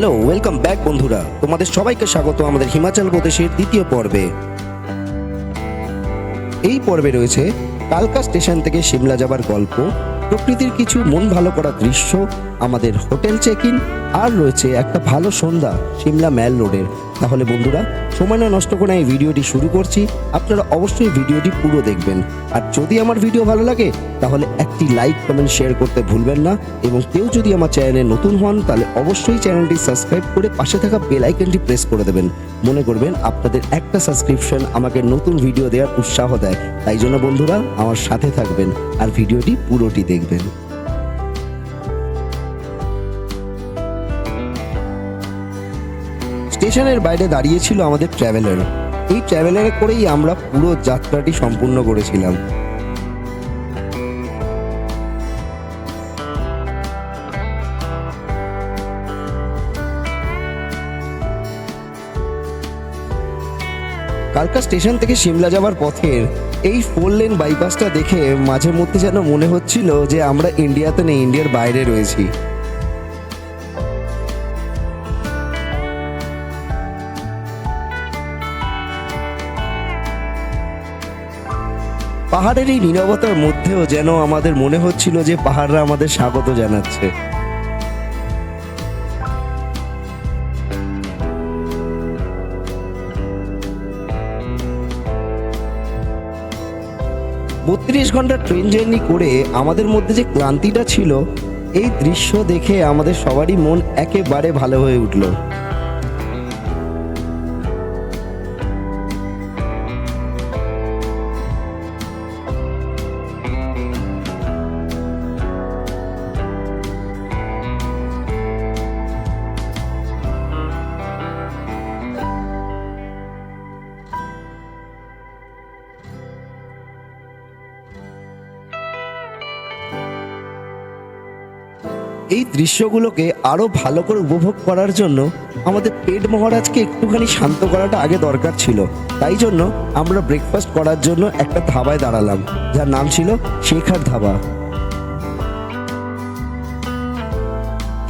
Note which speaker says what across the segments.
Speaker 1: Hello welcome back বন্ধুরা। তোমাদের সবাইকে স্বাগত আমাদের হিমাচল প্রদেশের দ্বিতীয় পর্বে। এই পর্বে রয়েছে কালকা স্টেশন থেকে সিমলা যাবার গল্প, প্রকৃতির কিছু মন ভালো করা দৃশ্য, আমাদের হোটেল চেক ইন আর রয়েছে একটা ভালো সন্ধ্যা, সিমলা ম্যাল রোডের। তাহলে বন্ধুরা, সময় না নষ্ট করে এই ভিডিওটি শুরু করছি। আপনারা অবশ্যই ভিডিওটি পুরো দেখবেন। আর যদি আমার ভিডিও ভালো লাগে, তাহলে একটি লাইক, কমেন্ট, শেয়ার করতে ভুলবেন না। এবং কেউ যদি আমার চ্যানেলে নতুন হন, তাহলে অবশ্যই চ্যানেলটি সাবস্ক্রাইব করে পাশে থাকা বেল আইকনটি প্রেস করে দেবেন। মনে করবেন, আপনাদের একটা সাবস্ক্রিপশন আমাকে নতুন ভিডিও দেওয়ার উৎসাহ দেয়। তাই জন্য বন্ধুরা, আমার সাথে থাকবেন আর ভিডিওটি পুরোটি দেখবেন। স্টেশনের বাইরে দাঁড়িয়েছিল আমাদের ট্রাভেলার। এই ট্রাভেলারে করেই আমরা পুরো যাত্রাটি সম্পূর্ণ করেছিলাম। কালকা স্টেশন থেকে সিমলা যাওয়ার পথের এই ফোর লেন বাইপাসটা দেখে মাঝে মধ্যে যেন মনে হচ্ছিল যে আমরা ইন্ডিয়াতে নেই, ইন্ডিয়ার বাইরে রয়েছি। পাহাড়ের এই নীরবতার মধ্যেও যেন আমাদের মনে হচ্ছিল যে পাহাড়রা আমাদের স্বাগত জানাচ্ছে। বত্রিশ ঘণ্টা ট্রেন জার্নি করে আমাদের মধ্যে যে ক্লান্তিটা ছিল, এই দৃশ্য দেখে আমাদের সবারই মন একেবারে ভালো হয়ে উঠল। এই দৃশ্যগুলোকে আরও ভালো করে উপভোগ করার জন্য আমাদের পেট মহারাজকে একটুখানি শান্ত করাটা আগে দরকার ছিল। তাই জন্য আমরা ব্রেকফাস্ট করার জন্য একটা ধাবায় দাঁড়ালাম, যার নাম ছিল শেখার ধাবা।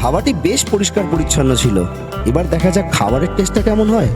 Speaker 1: ধাবাটি বেশ পরিষ্কার পরিচ্ছন্ন ছিল। এবার দেখা যাক খাবারের টেস্টটা কেমন হয়।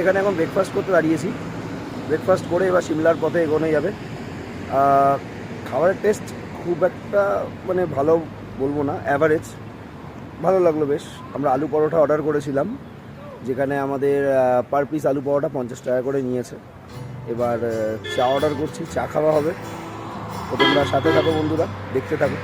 Speaker 2: এখানে এখন ব্রেকফাস্ট করতে দাঁড়িয়েছি। ব্রেকফাস্ট করে এবার সিমলার পথে এগোনো যাবে। খাবারের টেস্ট খুব একটা মানে ভালো বলব না অ্যাভারেজ ভালো লাগল বেশ। আমরা আলু পরোটা অর্ডার করেছিলাম, যেখানে আমাদের পার পিস আলু পরোটা পঞ্চাশ টাকা করে নিয়েছে। এবার চা অর্ডার করছি, চা খাওয়া হবে। তো তোমরা সাথে থাকো বন্ধুরা, দেখতে থাকো।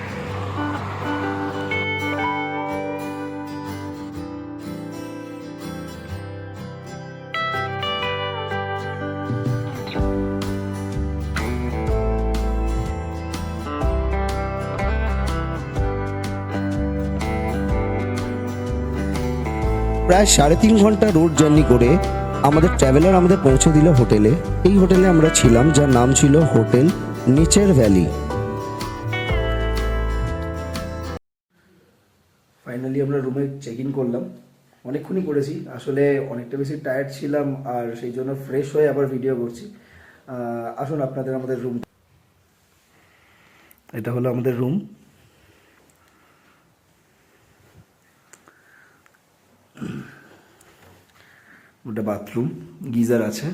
Speaker 1: প্রায় সাড়ে তিন ঘণ্টা রোড জার্নি করে আমাদের ট্রাভেলার আমাদের পৌঁছে দিল হোটেলে। এই হোটেলে আমরা ছিলাম, যার নাম ছিল হোটেল নেচার ভ্যালি।
Speaker 2: ফাইনালি আমরা রুমে চেক ইন করলাম। অনেকক্ষণই করেছি। আসলে অনেকটা বেশি টায়ার্ড ছিলাম আর সেই জন্য ফ্রেশ হয়ে আবার ভিডিও করছি। আসুন আপনাদের আমাদের রুম এটা হলো আমাদের রুম ওটা বাথরুম গিজার আছে,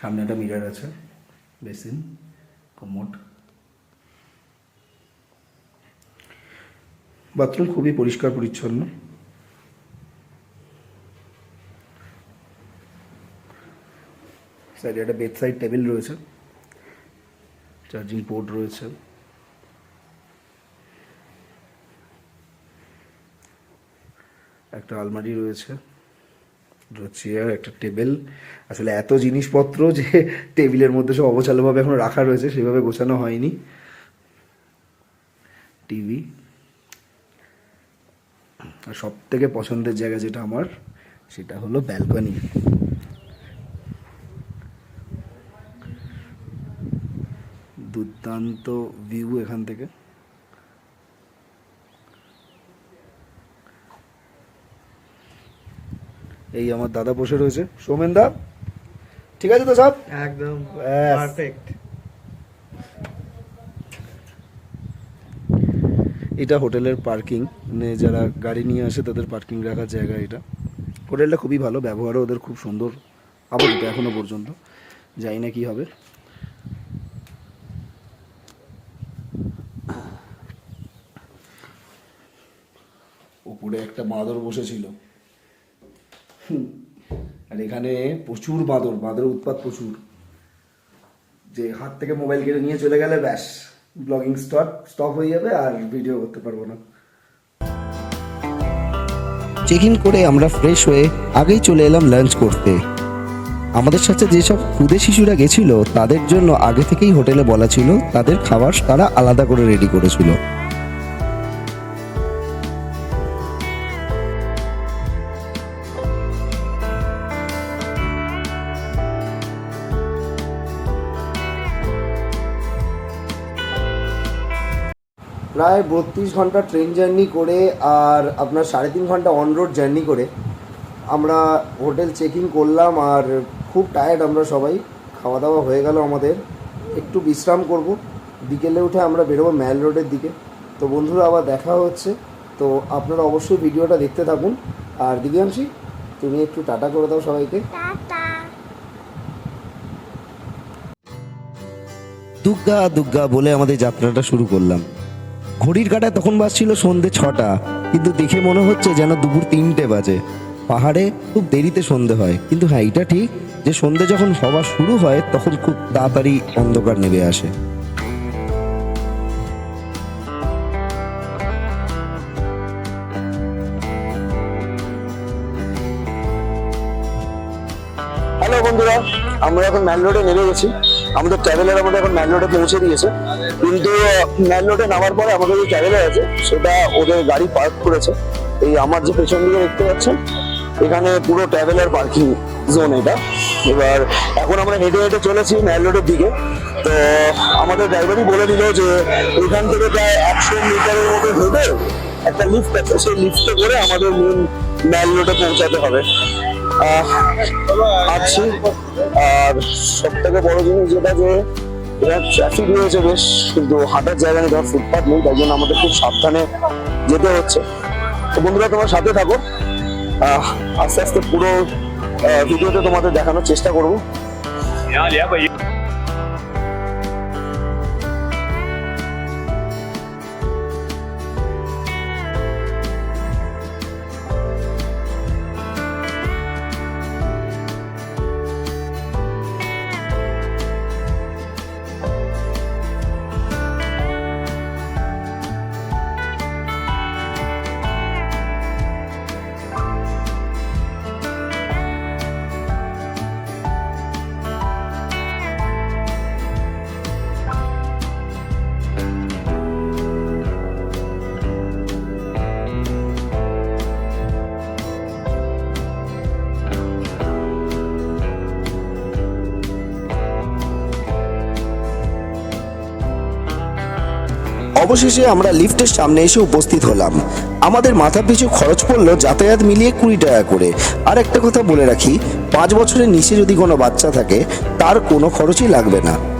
Speaker 2: সামনে একটা মিরার আছে, বেসিন, কমোড। বাথরুম খুবই পরিষ্কার, পরিচ্ছন্ন। সাইডে একটা বেড সাইড টেবিল রয়েছে চার্জিং পোর্ট রয়েছে। একটা আলমারি রয়েছে। চেয়ার একটা টেবিল আসলে এত জিনিসপত্র যে টেবিলের মধ্যে সব অবচালভাবে এখন রাখা রয়েছে, সেভাবে গোছানো হয়নি। টিভি আর সব থেকে পছন্দের জায়গা যেটা আমার, সেটা হলো ব্যালকনি দুর্দান্ত ভিউ এখান থেকে। এই আমার দাদা বসে রয়েছে। সৌমেন দা? ঠিক আছে তো সব?
Speaker 3: একদম পারফেক্ট
Speaker 2: এটা হোটেলের পার্কিং। মানে যারা গাড়ি নিয়ে আসে তাদের পার্কিং রাখার জায়গা এটা। হোটেলটা খুবই ভালো ব্যবহারও ওদের খুব সুন্দর। আপাতত এখনও পর্যন্ত। জানি না কি হবে। উপরে একটা বাঁদর বসেছিল। আর এখানে প্রচুর বাঁদর বাঁদরের উৎপাত প্রচুর। যে হাত থেকে মোবাইল কেড়ে নিয়ে চলে গেলে ব্যাস, ব্লগিং স্টপ স্টপ হয়ে যাবে আর ভিডিও করতে পারব না।
Speaker 1: চেক ইন করে আমরা ফ্রেশ হয়ে আগেই চলে এলাম লাঞ্চ করতে। আমাদের সাথে যেসব ক্ষুদে শিশুরা গেছিল, তাদের জন্য আগে থেকেই হোটেলে বলা ছিল, তাদের খাবার তারা আলাদা করে রেডি করেছিল।
Speaker 2: প্রায় বত্রিশ ঘণ্টা ট্রেন জার্নি করে আর আপনার সাড়ে তিন ঘণ্টা অন রোড জার্নি করে। আমরা হোটেল চেক ইন করলাম আর খুব টায়ার্ড আমরা সবাই। খাওয়া দাওয়া হয়ে গেল আমাদের। একটু বিশ্রাম করব। বিকেলে উঠে আমরা বেরোবো ম্যাল রোডের দিকে। তো বন্ধুরা আবার দেখা হচ্ছে। তো আপনারা অবশ্যই ভিডিওটা দেখতে থাকুন। আর দিব্যাংশী তুমি একটু টাটা করে দাও সবাইকে।
Speaker 1: দুগ্গা দুগ্গা বলে আমাদের যাত্রাটা শুরু করলাম। ঘড়ির কাটায় তখন বাজছিল সন্ধে ছটা, কিন্তু দেখে মনে হচ্ছে যেন দুপুর তিনটে বাজে। পাহাড়ে খুব দেরিতে সন্ধে হয়, কিন্তু হ্যাঁ এটা ঠিক যে সন্ধে যখন হওয়া শুরু হয়, তখন খুব তাড়াতাড়ি অন্ধকার নেমে আসে।
Speaker 2: হ্যালো বন্ধুরা, আমরা এখন ম্যান রোডে নেমে গেছি। আমাদের ট্রাভেলার আমাদের এখন ম্যান রোডে পৌঁছে দিয়েছে। কিন্তু ম্যান রোডে নামার পরে আমাদের যে ট্রাভেলার আছে, সেটা ওদের গাড়ি পার্ক করেছে। এই আমার যে পেছন দিকে দেখতে পাচ্ছেন, এখানে পুরো ট্রাভেলার পার্কিং জোন এটা। এবার, এখন আমরা হেঁটে হেঁটে চলেছি ম্যান রোডের দিকে। তো, আমাদের ড্রাইভারই বলে দিল যে, এখান থেকে প্রায় একশো মিটারের মতো হেঁটে একটা লিফট আছে, সেই লিফটে করে আমাদের মেন ম্যাল রোডে পৌঁছাতে হবে। আছি। আর সব থেকে বড় জিনিস যেটা যে, এরা ট্রাফিক রয়েছে বেশ, কিন্তু হাঁটার জায়গা নেই, ধর ফুটপাথ নেই, তাই জন্য আমাদের খুব সাবধানে যেতে হচ্ছে। তো বন্ধুরা, তোমার সাথে থাকো। আস্তে আস্তে পুরো ভিডিওতে তোমাদের দেখানোর চেষ্টা করব।
Speaker 1: অবশেষে আমরা লিফটের সামনে এসে উপস্থিত হলাম। আমাদের মাথা পিছু খরচ পড়ল যাতায়াত মিলিয়ে কুড়ি টাকা করে। আর একটা কথা বলে রাখি, পাঁচ বছরের নিচে যদি কোনো বাচ্চা থাকে, তার কোনো খরচই লাগবে না।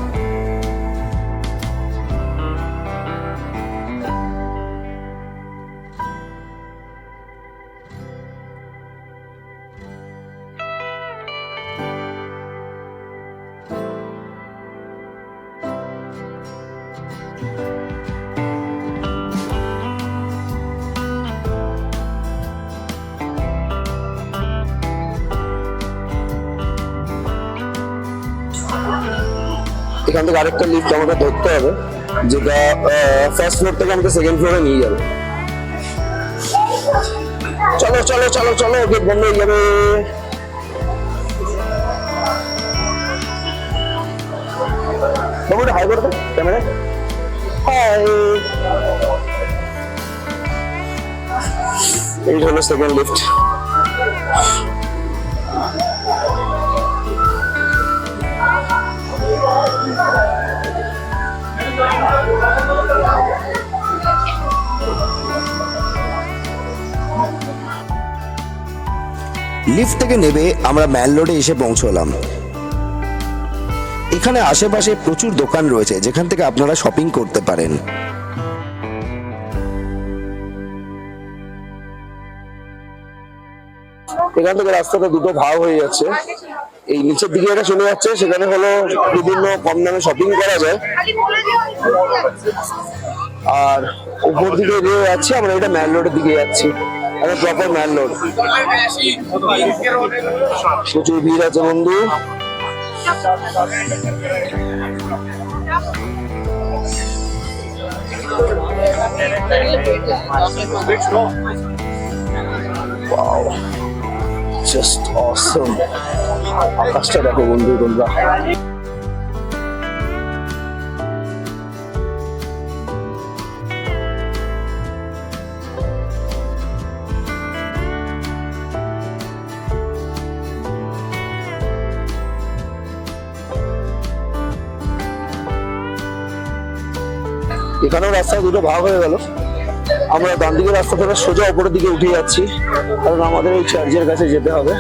Speaker 2: এখান থেকে আরেকটা লিফট আমাকে ধরতে হবে, যেটা ফার্স্ট ফ্লোর থেকে আমাকে সেকেন্ড ফ্লোরে নিয়ে যাবে। চলো চলো চলো চলো গেট বন্ধ হয়ে যাবে। হাই করে দাও ক্যামেরা হাই এই হলো সেকেন্ড লিফট
Speaker 1: লিফট থেকে নেবে আমরা ম্যাল রোডে এসে পৌঁছলাম। এখানে আশেপাশে প্রচুর দোকান রয়েছে, যেখান থেকে আপনারা শপিং করতে পারেন।
Speaker 2: এখান থেকে রাস্তাটা দুটো ভাগ হয়ে যাচ্ছে। এই নিচের দিকে এটা চলে যাচ্ছে, সেখানে হলো বিভিন্ন কম দামে শপিং করা যায়। আর উপর দিকে যে যাচ্ছে, আমরা এটা ম্যান রোডের দিকে যাচ্ছি। আমরা প্রপার ম্যান রোড প্রচুর ভিড় আছে, বন্ধু। জাস্ট অসম আকাশটা দেখো বন্ধু তোমরা। এখানেও রাস্তা দুটো ভাগ হয়ে গেল। আমরা ডান দিকের রাস্তা থেকে সোজা উপরের দিকে উঠে যাচ্ছি। কারণ আমাদের ওই চার্চের কাছে যেতে হবে।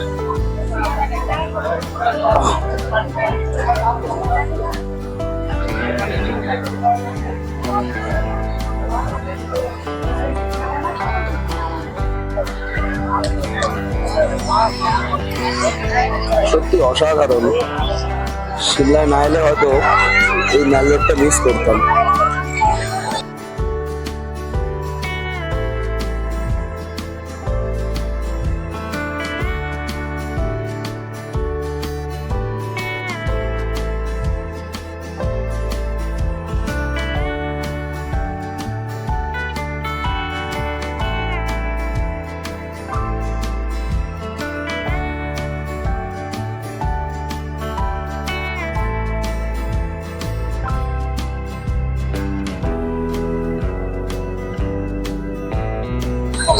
Speaker 2: সত্যি অসাধারণ। শিমলায় না এলে হয়তো এই ম্যালরোডটা মিস করতাম।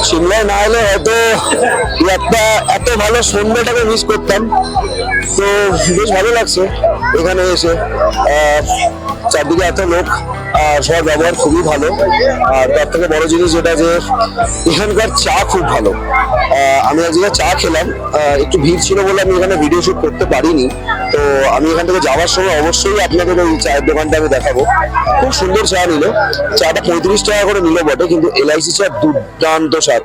Speaker 2: সিমলায় না এলে হয়তো একটা এত ভালো সন্ধ্যাটাকে মিস করতাম। তো বেশ ভালো লাগছে এখানে এসে। চারদিকে এত লোক, আর সবার ব্যবহার খুবই ভালো। আর তার থেকে বড় জিনিস যেটা যে এখানকার চা খুব ভালো। আমি এক আজকে চা খেলাম। একটু ভিড় ছিল বলে আমি এখানে ভিডিও শুট করতে পারিনি। তো আমি এখান থেকে যাওয়ার সময় অবশ্যই আপনাদের ওই চায়ের দোকানটা আমি দেখাবো। খুব সুন্দর চা নিল। চাটা পঁয়ত্রিশ টাকা করে নিল বটে, কিন্তু এলআইসি চা দুর্দান্ত স্বাদ।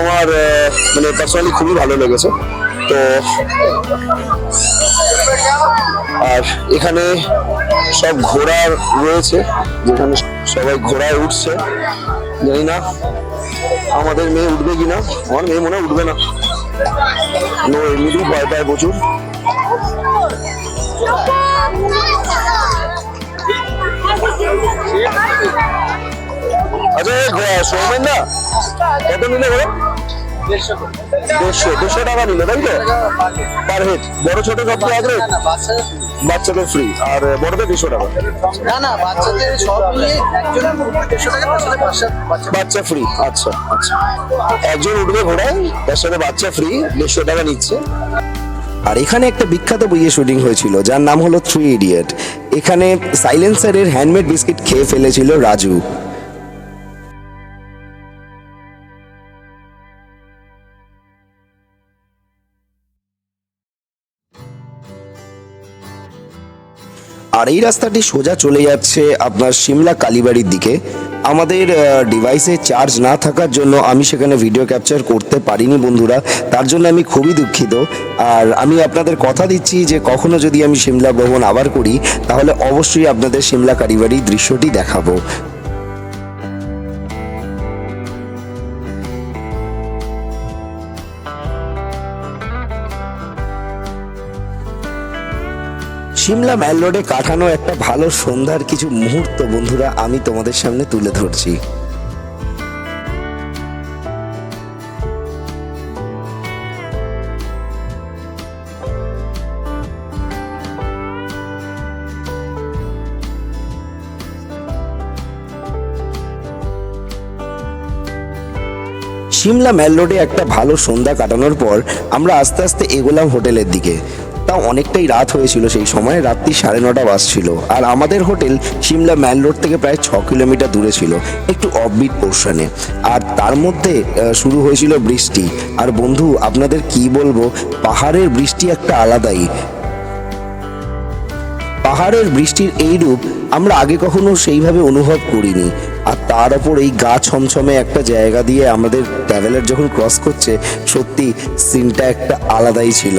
Speaker 2: আমার মানে পার্সোনালি খুবই ভালো লেগেছে। তো আর এখানে সব ঘোড়া রয়েছে, যেখানে সবাই ঘোড়ায় উঠছে। জানি না আমাদের মেয়ে উঠবে কিনা, আমার মেয়ে মনে উঠবে না। নো এমনিতেই ভয় পায় প্রচুর। আচ্ছা সৌমেন না কত নিলে বলো? দেড়শো দেড়শো টাকা নিল তাই তো? পার হেড বড় ছোট সব কি এক বাচ্চাদের ফ্রি আর বড়দের দুশো টাকা।
Speaker 3: না না বাচ্চাদের সব মিলিয়ে একজন দেড়শো টাকা তার সাথে বাচ্চা
Speaker 2: বাচ্চা ফ্রি আচ্ছা আচ্ছা। একজন উঠবে ঘোড়ায় তার সাথে বাচ্চা ফ্রি দেড়শো টাকা নিচ্ছে।
Speaker 1: আর এখানে একটা বিখ্যাত বইয়ের শুটিং হয়েছিল যার নাম হলো থ্রি ইডিয়েট এখানে সাইলেন্সারের হ্যান্ডমেড বিস্কিট খেয়ে ফেলেছিল রাজু। আর এই রাস্তাটি সোজা চলে যাচ্ছে আপনার সিমলা কালীবাড়ির দিকে। আমাদের ডিভাইসে চার্জ না থাকার জন্য আমি সেখানে ভিডিও ক্যাপচার করতে পারিনি বন্ধুরা। তার জন্য আমি খুবই দুঃখিত। আর আমি আপনাদের কথা দিচ্ছি যে কখনো যদি আমি সিমলা ভ্রমণ আবার করি, তাহলে অবশ্যই আপনাদের সিমলা কালীবাড়ির দৃশ্যটি দেখাবো। সিমলা ম্যাল রোডে কাটানো একটা ভালো সন্ধ্যার কিছু মুহূর্ত, বন্ধুরা, আমি তোমাদের সামনে তুলে ধরছি। সিমলা ম্যাল রোডে একটা ভালো সন্ধ্যা কাটানোর পর আমরা আস্তে আস্তে এগোলাম হোটেলের দিকে। তা অনেকটাই রাত হয়েছিল সেই সময়। রাত্রি সাড়ে নটা বাজছিল। আর আমাদের হোটেল সিমলা ম্যাল রোড থেকে প্রায় ছ কিলোমিটার দূরে ছিল, একটু অফবিট পোর্শনে আর তার মধ্যে শুরু হয়েছিল বৃষ্টি। আর বন্ধু, আপনাদের কি বলব, পাহাড়ের বৃষ্টি একটা আলাদাই। পাহাড়ের বৃষ্টির এই রূপ আমরা আগে কখনো সেইভাবে অনুভব করিনি। আর তার ওপর এই গা ছমছমে একটা জায়গা দিয়ে আমাদের ট্রাভেলার যখন ক্রস করছে, সত্যি সিনটা একটা আলাদাই ছিল।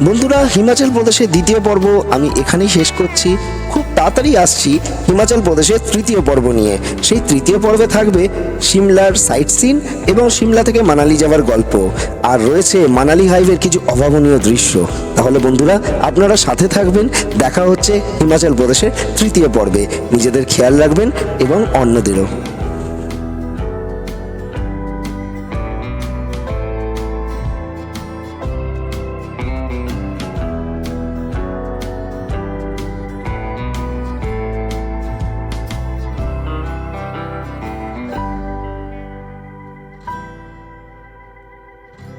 Speaker 1: বন্ধুরা, হিমাচল প্রদেশের দ্বিতীয় পর্ব আমি এখানেই শেষ করছি। খুব তাড়াতাড়ি আসছি হিমাচল প্রদেশের তৃতীয় পর্ব নিয়ে। সেই তৃতীয় পর্বে থাকবে সিমলার সাইট সিন এবং সিমলা থেকে মানালি যাওয়ার গল্প। আর রয়েছে মানালি হাইওয়ের কিছু অভাবনীয় দৃশ্য। তাহলে বন্ধুরা, আপনারা সাথে থাকবেন, দেখা হচ্ছে হিমাচল প্রদেশের তৃতীয় পর্বে। নিজেদের খেয়াল রাখবেন এবং অন্যদেরও।